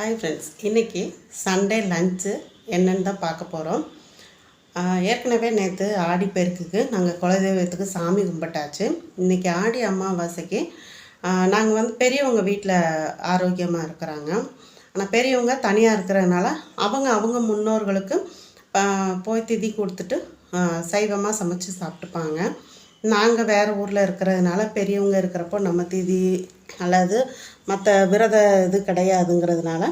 Hi friends இன்றைக்கி Sunday lunch என்னன்னு தான் பார்க்க போகிறோம் ஏற்கனவே நேற்று ஆடி பெருக்குக்கு நாங்கள் குலதெய்வத்துக்கு சாமி கும்பிட்டாச்சு. இன்றைக்கி ஆடி அமாவாசைக்கு நாங்கள் வந்து பெரியவங்க வீட்டில் ஆரோக்கியமாக இருக்கிறாங்க. ஆனால் பெரியவங்க தனியாக இருக்கிறதுனால அவங்க அவங்க முன்னோர்களுக்கு போய் திதி கொடுத்துட்டு சைவமாக சமைச்சு சாப்பிட்டுப்பாங்க. நாங்கள் வேறு ஊரில் இருக்கிறதுனால பெரியவங்க இருக்கிறப்போ நம்ம திதி அல்லது மற்ற விரத இது கிடையாதுங்கிறதுனால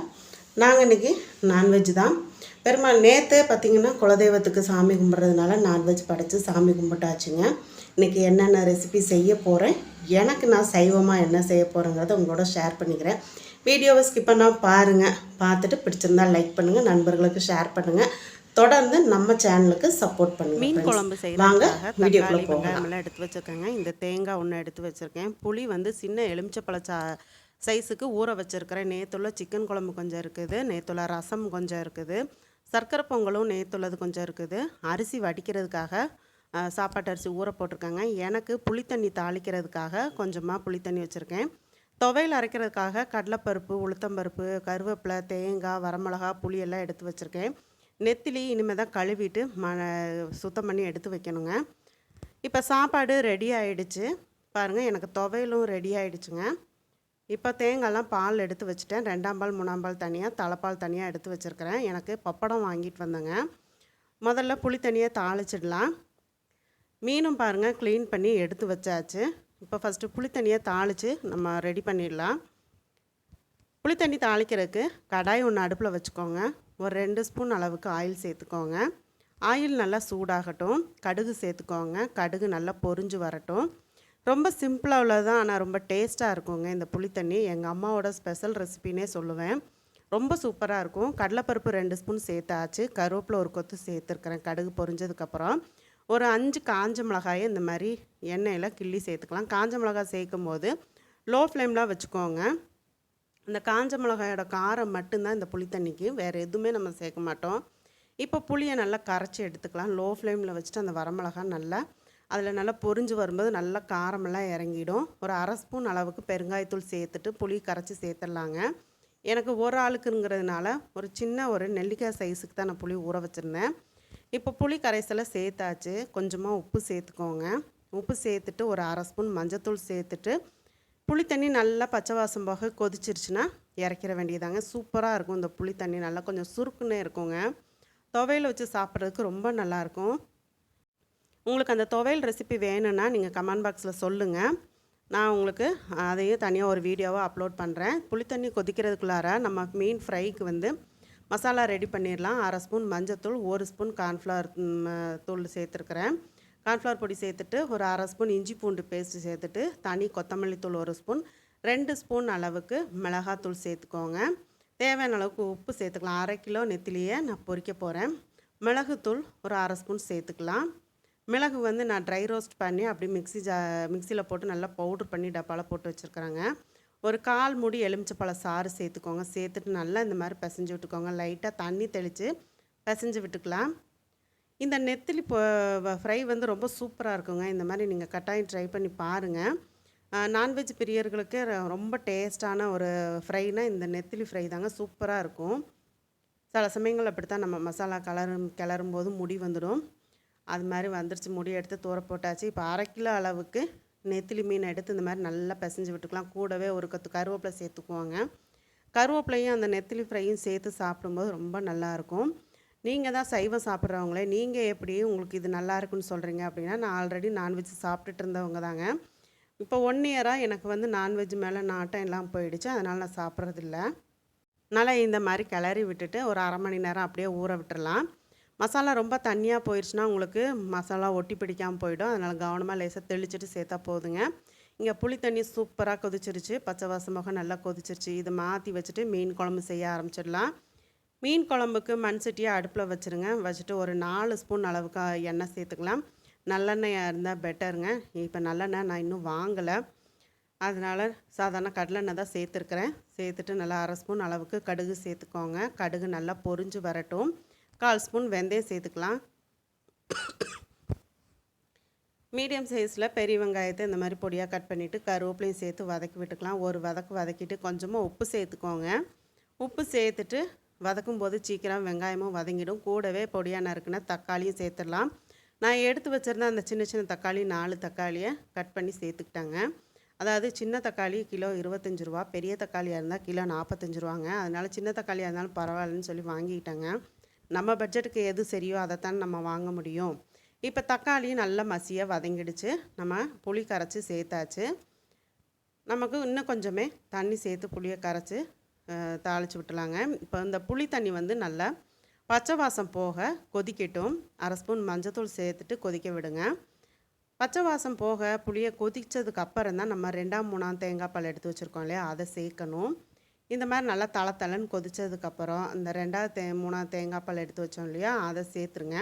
நாங்கள் இன்றைக்கி நான்வெஜ் தான். பெருமாள் நேற்றே பார்த்திங்கன்னா குலதெய்வத்துக்கு சாமி கும்பிட்றதுனால நான்வெஜ் படைத்து சாமி கும்பிட்டாச்சுங்க. இன்றைக்கி என்னென்ன ரெசிபி செய்ய போகிறேன் எனக்கு நான் சைவமாக என்ன செய்ய போகிறேங்கிறத உங்களோட ஷேர் பண்ணிக்கிறேன். வீடியோவை ஸ்கிப் பண்ணால் பாருங்கள் பார்த்துட்டு பிடிச்சிருந்தால் லைக் பண்ணுங்கள் நண்பர்களுக்கு ஷேர் பண்ணுங்கள் தொடர்ந்து நம்ம சேனலுக்கு சப்போர்ட் பண்ணுங்க மீன். குழம்பு செய்யறதுக்காக வீடியோக்குள்ள போகலாம். எடுத்து வச்சிருக்கேங்க. இந்த தேங்காய் ஒன்று எடுத்து வச்சிருக்கேன். புளி வந்து சின்ன எலுமிச்சப்பழ சா சைஸுக்கு ஊற வச்சிருக்கிறேன். நேற்றுள்ள சிக்கன் குழம்பு கொஞ்சம் இருக்குது. நேற்றுள்ள ரசம் கொஞ்சம் இருக்குது. சர்க்கரை பொங்கலும் நேற்றுள்ளது கொஞ்சம் இருக்குது. அரிசி வடிக்கிறதுக்காக சாப்பாட்டு அரிசி ஊற போட்டிருக்காங்க. எனக்கு புளித்தண்ணி தாளிக்கிறதுக்காக கொஞ்சமாக புளித்தண்ணி வச்சுருக்கேன். துவையல் அரைக்கிறதுக்காக கடலைப்பருப்பு உளுத்தம்பருப்பு கருவேப்பிலை தேங்காய் வரமிளகா புளி எல்லாம் எடுத்து வச்சுருக்கேன். நெத்திலி இனிமேல் தான் கழுவிட்டு ம சுத்தம் பண்ணி எடுத்து வைக்கணுங்க. இப்போ சாப்பாடு ரெடி ஆகிடுச்சு பாருங்கள் எனக்கு துவையலும் ரெடி ஆகிடுச்சுங்க இப்போ தேங்காய்லாம் பால் எடுத்து வச்சுட்டேன். ரெண்டாம் பால் மூணாம் பால் தனியாக தலைப்பால் தனியாக எடுத்து வச்சுருக்கிறேன். எனக்கு பப்படம் வாங்கிட்டு வந்தேங்க. முதல்ல புளி தனியாக தாளிச்சிடலாம். மீனும் பாருங்கள் க்ளீன் பண்ணி எடுத்து வச்சாச்சு. இப்போ ஃபஸ்ட்டு புளி தண்ணியை தாளித்து நம்ம ரெடி பண்ணிடலாம். புளி தண்ணி தாளிக்கிறதுக்கு கடாய் ஒன்று அடுப்பில் வச்சுக்கோங்க. ஒரு ரெண்டு ஸ்பூன் அளவுக்கு ஆயில் சேர்த்துக்கோங்க. ஆயில் நல்லா சூடாகட்டும். கடுகு சேர்த்துக்கோங்க. கடுகு நல்லா பொரிஞ்சு வரட்டும். ரொம்ப சிம்பிளாக உள்ளதான் ஆனால் ரொம்ப டேஸ்ட்டாக இருக்குங்க இந்த புளித்தண்ணி எங்கள் அம்மாவோட ஸ்பெஷல் ரெசிபினே சொல்லுவேன். ரொம்ப சூப்பராக இருக்கும். கடலைப்பருப்பு ரெண்டு ஸ்பூன் சேர்த்தாச்சு. கருவேப்பிலை ஒரு கொத்து சேர்த்துருக்குறேன் கடுகு பொரிஞ்சதுக்கப்புறம் ஒரு அஞ்சு காஞ்ச மிளகாயை இந்த மாதிரி எண்ணெயில் கிள்ளி சேர்த்துக்கலாம். காஞ்ச மிளகாய் சேர்க்கும் போது லோ ஃப்ளேம்லாம் வச்சுக்கோங்க. அந்த காஞ்ச மிளகாயோட காரம் மட்டும்தான் இந்த புளி தண்ணிக்கு வேறு எதுவுமே நம்ம சேர்க்க மாட்டோம். இப்போ புளியை நல்லா கரைச்சி எடுத்துக்கலாம். லோ ஃப்ளேமில் வச்சுட்டு அந்த வரமிளகா நல்லா அதில் நல்லா பொரிஞ்சு வரும்போது நல்லா காரமெல்லாம் இறங்கிடும். ஒரு அரை ஸ்பூன் அளவுக்கு பெருங்காயத்தூள் சேர்த்துட்டு புளி கரைச்சி சேர்த்துடலாங்க. எனக்கு ஒரு ஆளுக்குங்கிறதுனால ஒரு சின்ன ஒரு நெல்லிக்காய் சைஸுக்கு தான் நான் புளி ஊற வச்சுருந்தேன். இப்போ புளி கரைசலை சேர்த்தாச்சு. கொஞ்சமாக உப்பு சேர்த்துக்கோங்க. உப்பு சேர்த்துட்டு ஒரு அரை ஸ்பூன் மஞ்சத்தூள் சேர்த்துட்டு புளி தண்ணி நல்லா பச்சை வாசம் போக கொதிச்சிருச்சுன்னா இறக்கிற வேண்டியதாங்க. சூப்பராக இருக்கும் இந்த புளி தண்ணி நல்லா கொஞ்சம் சுருக்குன்னே இருக்குங்க. துவையல் வச்சு சாப்பிட்றதுக்கு ரொம்ப நல்லாயிருக்கும். உங்களுக்கு அந்த துவையல் ரெசிபி வேணும்னா நீங்கள் கமெண்ட் பாக்ஸில் சொல்லுங்கள் நான் உங்களுக்கு அதையும் தனியாக ஒரு வீடியோவாக அப்லோட் பண்ணுறேன் புளித்தண்ணி கொதிக்கிறதுக்குள்ளார நம்ம மீன் ஃப்ரைக்கு வந்து மசாலா ரெடி பண்ணிடலாம். அரை ஸ்பூன் மஞ்சத்தூள் ஒரு ஸ்பூன் கார்ன்ஃப்ளவர் தூள் சேர்த்துருக்குறேன். கார்ன்ஃப்ளவர் பொடி சேர்த்துட்டு ஒரு அரை ஸ்பூன் இஞ்சி பூண்டு பேஸ்ட்டு சேர்த்துட்டு தனி கொத்தமல்லி தூள் ஒரு ஸ்பூன் ரெண்டு ஸ்பூன் அளவுக்கு மிளகாத்தூள் சேர்த்துக்கோங்க. தேவையான அளவுக்கு உப்பு சேர்த்துக்கலாம். அரை கிலோ நெத்திலியை நான் பொறிக்க போகிறேன் மிளகுத்தூள் ஒரு அரை ஸ்பூன் சேர்த்துக்கலாம். மிளகு வந்து நான் ட்ரை ரோஸ்ட் பண்ணி அப்படியே மிக்ஸி ஜா மிக்சியில் போட்டு நல்லா பவுட்ரு பண்ணி டப்பாவில் போட்டு வச்சுருக்குறேங்க. ஒரு கால் மூடி எலுமிச்சப்பழ சாறு சேர்த்துக்கோங்க. சேர்த்துட்டு நல்லா இந்த மாதிரி பிசைஞ்சு விட்டுக்கோங்க. லைட்டாக தண்ணி தெளித்து பிசைஞ்சு விட்டுக்கலாம். இந்த நெத்திலி ஃப்ரை வந்து ரொம்ப சூப்பராக இருக்குங்க. இந்த மாதிரி நீங்கள் கட்டாயம் ட்ரை பண்ணி பாருங்கள் நான்வெஜ் பிரியர்களுக்கு ர- ரொம்ப டேஸ்டான ஒரு ஃப்ரைனா இந்த நெத்திலி ஃப்ரை தாங்க சூப்பராக இருக்கும். சில சமயங்கள் அப்படி தான் நம்ம மசாலா கலரும் கிளறும் போது முடி வந்துடும். அது மாதிரி வந்துருச்சு முடி எடுத்து தூர போட்டாச்சு. இப்போ அரை கிலோ அளவுக்கு நெத்திலி மீன் எடுத்து இந்த மாதிரி நல்லா பிசைஞ்சு விட்டுக்கலாம். கூடவே ஒரு கத்து கருவேப்பிலை சேர்த்துக்குவாங்க. கருவேப்பிலையும் அந்த நெத்திலி ஃப்ரையும் சேர்த்து சாப்பிடும்போது ரொம்ப நல்லாயிருக்கும் நீங்கள் தான் சைவம் சாப்பிட்றவங்களே நீங்கள் எப்படி உங்களுக்கு இது நல்லா இருக்குன்னு சொல்கிறீங்க அப்படின்னா நான் ஆல்ரெடி நான்வெஜ் சாப்பிட்டுட்டு இருந்தவங்க தாங்க. இப்போ ஒன் இயராக எனக்கு வந்து நான்வெஜ் மேலே நாட்டம் எல்லாம் போயிடுச்சு. அதனால் நான் சாப்பிட்றதில்ல. அதனால் இந்த மாதிரி கிளறி விட்டுட்டு ஒரு அரை மணி நேரம் அப்படியே ஊற விட்டுடலாம் மசாலா ரொம்ப தண்ணியாக போயிடுச்சுன்னா உங்களுக்கு மசாலா ஒட்டி பிடிக்காமல் போயிடும். அதனால் கவனமாக லேசாக தெளிச்சிட்டு சேர்த்தா போதுங்க. இங்கே புளி தண்ணி சூப்பராக கொதிச்சிருச்சு. பச்சை வாசமாக நல்லா கொதிச்சிருச்சு. இதை மாற்றி வச்சுட்டு மீன் குழம்பு செய்ய ஆரம்பிச்சிடலாம். மீன் குழம்புக்கு மண் சட்டியை அடுப்பில் வச்சுருங்க. வச்சுட்டு ஒரு நாலு ஸ்பூன் அளவுக்கு எண்ணெய் சேர்த்துக்கலாம். நல்லெண்ணெயாக இருந்தால் பெட்டருங்க. இப்போ நல்லெண்ணெய் நான் இன்னும் வாங்கலை. அதனால் சாதாரண கடலெண்ணெய் தான் சேர்த்துருக்குறேன். சேர்த்துட்டு நல்லா அரை ஸ்பூன் அளவுக்கு கடுகு சேர்த்துக்கோங்க. கடுகு நல்லா பொறிஞ்சு வரட்டும். கால் ஸ்பூன் வெந்தயம் சேர்த்துக்கலாம். மீடியம் சைஸில் பெரிய வெங்காயத்தை இந்த மாதிரி பொடியாக கட் பண்ணிவிட்டு கருவேப்பிலையும் சேர்த்து வதக்கி விட்டுக்கலாம். ஒரு வதக்கு வதக்கிட்டு கொஞ்சமாக உப்பு சேர்த்துக்கோங்க. உப்பு சேர்த்துட்டு வதக்கும் போது சீக்கிரம் வெங்காயமும் வதங்கிடும். கூடவே பொடியாக நறுக்குன தக்காளியும் சேர்த்துடலாம். நான் எடுத்து வச்சுருந்த அந்த சின்ன சின்ன தக்காளி நாலு தக்காளியை கட் பண்ணி சேர்த்துக்கிட்டாங்க. அதாவது சின்ன தக்காளி கிலோ இருபத்தஞ்சி ரூபா பெரிய தக்காளியாக இருந்தால் கிலோ நாற்பத்தஞ்சு ரூபாங்க. அதனால் சின்ன தக்காளியாக இருந்தாலும் பரவாயில்லன்னு சொல்லி வாங்கிக்கிட்டாங்க. நம்ம பட்ஜெட்டுக்கு எது சரியோ அதைத்தான் நம்ம வாங்க முடியும். இப்போ தக்காளி நல்லா மசியாக வதங்கிடுச்சு. நம்ம புளி கரைச்சி சேர்த்தாச்சு. நமக்கு இன்னும் கொஞ்சமே தண்ணி சேர்த்து புளியை கரைச்சி தாளித்து விட்டுலாங்க. இப்போ இந்த புளி தண்ணி வந்து நல்லா பச்சை வாசம் போக கொதிக்கட்டும். அரை ஸ்பூன் மஞ்சத்தூள் சேர்த்துட்டு கொதிக்க விடுங்க. பச்சை வாசம் போக புளியை கொதித்ததுக்கு அப்புறம் தான் நம்ம ரெண்டாம் மூணாம் தேங்காய் பால் எடுத்து வச்சுருக்கோம் இல்லையா? அதை சேர்க்கணும். இந்த மாதிரி நல்லா தள தளன்னு கொதித்ததுக்கப்புறம் இந்த ரெண்டாவது தே மூணாவது தேங்காய் பால் எடுத்து வச்சோம் இல்லையா? அதை சேர்த்துருங்க.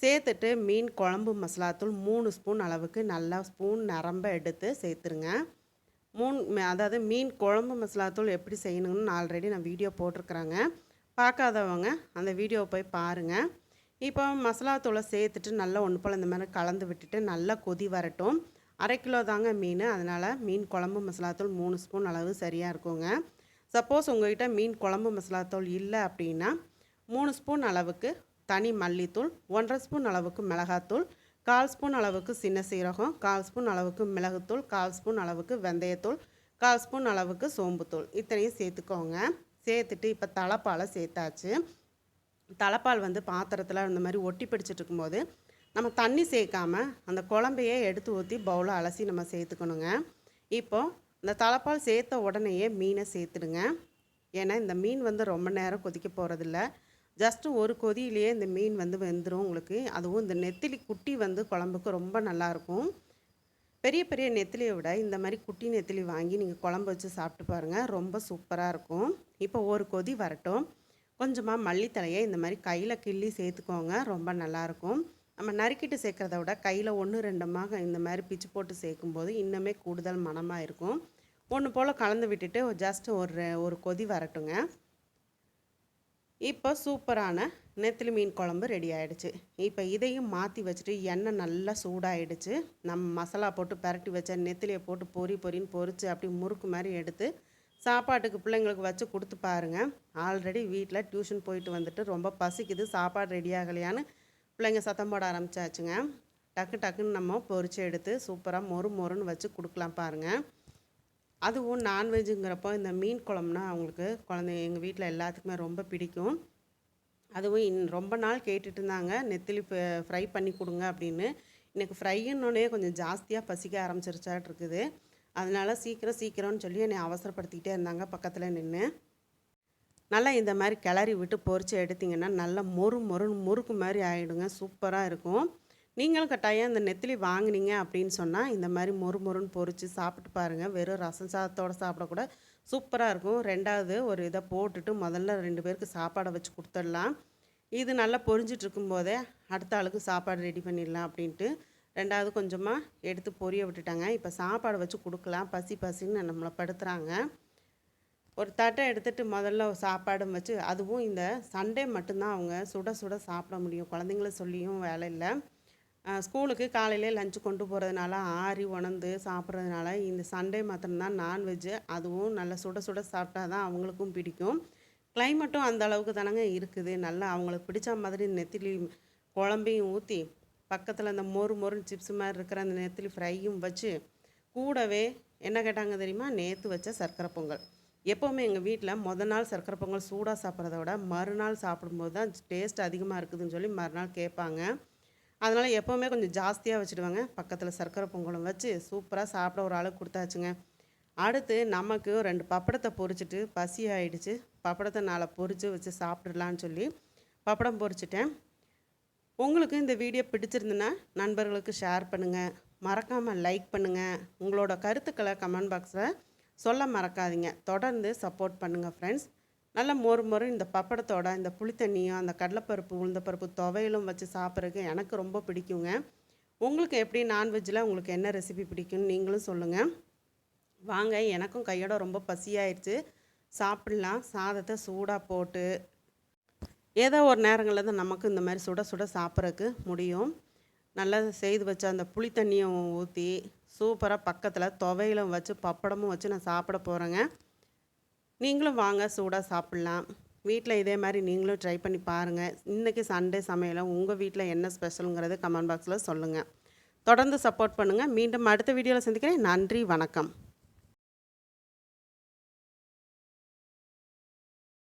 சேர்த்துட்டு மீன் குழம்பு மசாலாத்தூள் மூணு ஸ்பூன் அளவுக்கு நல்லா ஸ்பூன் நரம்ப எடுத்து சேர்த்துருங்க. மூணு அதாவது மீன் குழம்பு மசாலாத்தூள் எப்படி செய்யணும்னு ஆல்ரெடி நான் வீடியோ போட்டிருக்கிறேங்க. பார்க்காதவங்க அந்த வீடியோவை போய் பாருங்கள் இப்போ மசாலாத்தூளை சேர்த்துட்டு நல்லா ஒன்று போல் இந்த மாதிரி கலந்து விட்டுட்டு நல்லா கொதி வரட்டும். அரை கிலோ தாங்க மீன் அதனால் மீன் குழம்பு மசாலாத்தூள் மூணு ஸ்பூன் அளவு சரியாக இருக்குங்க. சப்போஸ் உங்கள்கிட்ட மீன் குழம்பு மசாலாத்தூள் இல்லை அப்படின்னா மூணு ஸ்பூன் அளவுக்கு தனி மல்லித்தூள் ஒன்றரை ஸ்பூன் அளவுக்கு மிளகாத்தூள் கால் ஸ்பூன் அளவுக்கு சின்ன சீரகம் கால் ஸ்பூன் அளவுக்கு மிளகுத்தூள் கால் ஸ்பூன் அளவுக்கு வெந்தயத்தூள் கால் ஸ்பூன் அளவுக்கு சோம்புத்தூள். இத்தனையும் சேர்த்துக்கோங்க. சேர்த்துட்டு இப்போ தலைப்பாலை சேர்த்தாச்சு. தலைப்பால் வந்து பாத்திரத்தில் இந்த மாதிரி ஒட்டி பிடிச்சிட்டு இருக்கும்போது நம்ம தண்ணி சேர்க்காம அந்த குழம்பையே எடுத்து ஊற்றி பவுலை அலசி நம்ம சேர்த்துக்கணுங்க. இப்போ இந்த தலைப்பால் சேர்த்த உடனேயே மீனை சேர்த்துடுங்க. ஏன்னா இந்த மீன் வந்து ரொம்ப நேரம் கொதிக்க போகிறதில்ல ஜஸ்ட்டு ஒரு கொதியிலேயே இந்த மீன் வந்து வெந்துடும் உங்களுக்கு. அதுவும் இந்த நெத்திலி குட்டி வந்து குழம்புக்கு ரொம்ப நல்லாயிருக்கும் பெரிய பெரிய நெத்திலியை விட இந்த மாதிரி குட்டி நெத்திலி வாங்கி நீங்கள் குழம்பு வச்சு சாப்பிட்டு பாருங்கள் ரொம்ப சூப்பராக இருக்கும். இப்போ ஒரு கொதி வரட்டும். கொஞ்சமாக மல்லித்தலையை இந்த மாதிரி கையில் கிள்ளி சேர்த்துக்கோங்க. ரொம்ப நல்லாயிருக்கும் நம்ம நறுக்கிட்டு சேர்க்குறத விட கையில் ஒன்று ரெண்டுமாக இந்த மாதிரி பிச்சு போட்டு சேர்க்கும்போது இன்னுமே கூடுதல் மணமாக இருக்கும். ஒன்று போல் கலந்து விட்டுட்டு ஜஸ்ட் ஒரு ரெ- ஒரு கொதி வரட்டுங்க. இப்போ சூப்பரான நெத்திலி மீன் குழம்பு ரெடி ஆகிடுச்சு இப்போ இதையும் மாற்றி வச்சுட்டு எண்ணெய் நல்லா சூடாயிடுச்சு. நம்ம மசாலா போட்டு பரட்டி வச்ச நெத்திலியை போட்டு பொரி பொரின்னு பொறிச்சு அப்படி முறுக்கு மாதிரி எடுத்து சாப்பாட்டுக்கு பிள்ளைங்களுக்கு வச்சு கொடுத்து பாருங்க. ஆல்ரெடி வீட்டில் டியூஷன் போயிட்டு வந்துட்டு ரொம்ப பசிக்குது. சாப்பாடு ரெடி ஆகலையான்னு பிள்ளைங்க சத்தம் போட ஆரம்பிச்சாச்சுங்க. டக்கு டக்குன்னு நம்ம பொறிச்சு எடுத்து சூப்பராக மொறு மொறுன்னு வச்சு கொடுக்கலாம் பாருங்கள் அதுவும் நான்வெஜ்ஜுங்கிறப்போ இந்த மீன் குழம்புனா அவங்களுக்கு குழந்தை எங்கள் வீட்டில் எல்லாத்துக்குமே ரொம்ப பிடிக்கும். அதுவும் இன் ரொம்ப நாள் கேட்டுட்டு இருந்தாங்க நெத்திலி ஃப்ரை பண்ணி கொடுங்க அப்படின்னு. எனக்கு ஃப்ரைன்னொன்னே கொஞ்சம் ஜாஸ்தியாக பசிக்க ஆரம்பிச்சிருச்சாட்டு இருக்குது அதனால் சீக்கிரம் சீக்கிரம்னு சொல்லி என்னை அவசரப்படுத்திக்கிட்டே இருந்தாங்க பக்கத்தில் நின்று நல்லா இந்த மாதிரி கிளறி விட்டு பொறிச்சு எடுத்திங்கன்னா நல்லா மொறு மொறு முறுக்கு மாதிரி ஆகிடுங்க சூப்பராக இருக்கும். நீங்களும் கட்டாயம் இந்த நெத்திலி வாங்குனீங்க அப்படின்னு சொன்னால் இந்த மாதிரி மொறு மொறுன்னு பொரிச்சு சாப்பிட்டு பாருங்கள் வெறும் ரசம் சாதத்தோட சாப்பிடக்கூட சூப்பராக இருக்கும். ரெண்டாவது ஒரு இதை போட்டுட்டு முதல்ல ரெண்டு பேருக்கு சாப்பாடை வச்சு கொடுத்துடலாம். இது நல்லா பொரிஞ்சிட்டு இருக்கும்போதே அடுத்த ஆளுக்கு சாப்பாடு ரெடி பண்ணிடலாம் அப்படின்ட்டு ரெண்டாவது கொஞ்சமாக எடுத்து பொரிய விட்டுட்டாங்க. இப்போ சாப்பாடு வச்சு கொடுக்கலாம். பசி பசின்னு நம்மளை படுத்துகிறாங்க ஒரு தட்டை எடுத்துகிட்டு முதல்ல சாப்பாடும் வச்சு அதுவும் இந்த சண்டே மட்டும்தான் அவங்க சுட சுட சாப்பிட முடியும். குழந்தைங்கள சொல்லியும் வேலை இல்லை. ஸ்கூலுக்கு காலையிலே லஞ்சு கொண்டு போகிறதுனால ஆறி உணர்ந்து சாப்பிட்றதுனால இந்த சண்டே மாத்திரம்தான் நான்வெஜ்ஜு அதுவும் நல்லா சுட சுட சாப்பிட்டா தான் அவங்களுக்கும் பிடிக்கும். கிளைமேட்டும் அந்த அளவுக்கு தானங்க இருக்குது. நல்லா அவங்களுக்கு பிடிச்ச மாதிரி நெத்திலி குழம்பையும் ஊற்றி பக்கத்தில் அந்த மொறு மொறுன்னு சிப்ஸ் மாதிரி இருக்கிற அந்த நெத்திலி ஃப்ரையும் வச்சு கூடவே என்ன கேட்டாங்க தெரியுமா? நேற்று வச்ச சர்க்கரை பொங்கல். எப்போவுமே எங்கள் வீட்டில் முத நாள் சர்க்கரை பொங்கல் சூடாக சாப்பிட்றத விட மறுநாள் சாப்பிடும்போது தான் டேஸ்ட் அதிகமாக இருக்குதுன்னு சொல்லி மறுநாள் கேட்பாங்க. அதனால் எப்போவுமே கொஞ்சம் ஜாஸ்தியாக வச்சுடுவாங்க. பக்கத்தில் சர்க்கரை பொங்கலும் வச்சு சூப்பராக சாப்பிட ஒரு ஆளுக்கு கொடுத்தாச்சுங்க. அடுத்து நமக்கு ரெண்டு பப்படத்தை பொரிச்சிட்டு பசி ஆயிடுச்சு. பப்படத்தை நாளை பொறிச்சு வச்சு சாப்பிட்றலான்னு சொல்லி பப்படம் பொறிச்சிட்டேன் உங்களுக்கு இந்த வீடியோ பிடிச்சிருந்துன்னா நண்பர்களுக்கு ஷேர் பண்ணுங்கள் மறக்காமல் லைக் பண்ணுங்கள் உங்களோட கருத்துக்களை கமெண்ட் பாக்ஸில் சொல்ல மறக்காதீங்க. தொடர்ந்து சப்போர்ட் பண்ணுங்கள் ஃப்ரெண்ட்ஸ் நல்ல மொறு மொறு இந்த பப்படத்தோட இந்த புளித்தண்ணியும் அந்த கடலைப்பருப்பு உளுந்தப்பருப்பு துவையலும் வச்சு சாப்பிட்றதுக்கு எனக்கு ரொம்ப பிடிக்குங்க. உங்களுக்கு எப்படி நான்வெஜ்ஜில் உங்களுக்கு என்ன ரெசிபி பிடிக்கும்னு நீங்களும் சொல்லுங்கள் வாங்க எனக்கும் கையோட ரொம்ப பசியாயிடுச்சு சாப்பிட்லாம். சாதத்தை சூடாக போட்டு ஏதோ ஒரு நேரங்களில் தான் நமக்கு இந்த மாதிரி சுட சுட சாப்பிட்றதுக்கு முடியும். நல்லா செய்து வச்ச அந்த புளித்தண்ணியை ஊற்றி சூப்பராக பக்கத்தில் துவையிலும் வச்சு பப்படமும் வச்சு நான் சாப்பிட போகிறேங்க நீங்களும் வாங்க சூடாக சாப்பிட்லாம். வீட்டில் இதே மாதிரி நீங்களும் ட்ரை பண்ணி பாருங்கள் இன்றைக்கி சண்டே சமையலும் உங்கள் வீட்டில் என்ன ஸ்பெஷலுங்கிறது கமெண்ட் பாக்ஸில் சொல்லுங்கள் தொடர்ந்து சப்போர்ட் பண்ணுங்கள் மீண்டும் அடுத்த வீடியோவில் சந்திக்கிறேன். நன்றி வணக்கம்.